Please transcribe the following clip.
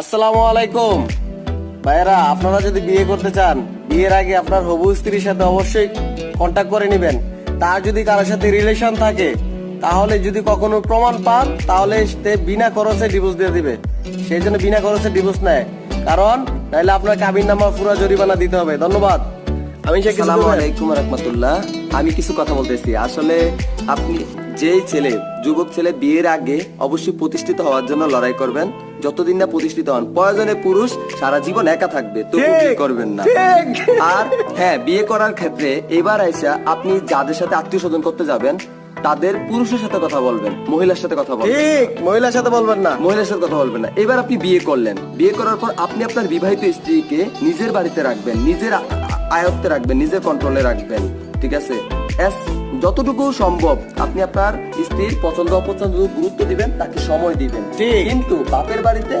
আসসালামু আলাইকুম। ভাইয়েরা আপনারা যদি বিয়ে করতে চান বিয়ের আগে আপনার হবু স্ত্রীর সাথে অবশ্যই কন্ট্যাক্ট করে নেবেন। তার যদি কারোর সাথে রিলেশন থাকে তাহলে যদি কখনো প্রমাণ পান তাহলে সে বিনা খরচে ডিভোর্স দিয়ে দিবে। সেই জন্য বিনা খরচে ডিভোর্স নেয়। কারণ নাহলে আপনার কাবিন নামা পুরো জরিমানা দিতে হবে। ধন্যবাদ। আমি আলাইকুম রহমতুল্লাহ। আমি কিছু কথা বলতেছি। আসলে আপনি যে ছেলে যুবক ছেলে বিয়ের আগে অবশ্যই প্রতিষ্ঠিত হওয়ার জন্য লড়াই করবেন। যতদিন না প্রতিষ্ঠিত হন প্রয়োজনে পুরুষ সারা জীবন একা থাকবে তবু ঠিক, বিয়ে করবেন না। আর হ্যাঁ বিয়ে করার ক্ষেত্রে এবার আইসা আপনি যাদের সাথে আত্মীয় স্বজন করতে যাবেন তাদের পুরুষের সাথে কথা বলবেন মহিলার সাথে কথা বলবেন। ঠিক মহিলার সাথে বলবেন না। মহিলার সাথে কথা বলবেন না। এবার আপনি বিয়ে করলেন। বিয়ে করার পর আপনি আপনার বিবাহিত স্ত্রীকে নিজের বাড়িতে রাখবেন নিজের আয়ত্তে রাখবেন নিজের কন্ট্রোলে রাখবেন। ঠিক আছে? As যতটুকু সম্ভব আপনি আপনার স্ত্রীর পছন্দ অপছন্দ গুরুত্ব দিবেন তাকে সময় দিবেন। কিন্তু বাপের বাড়িতে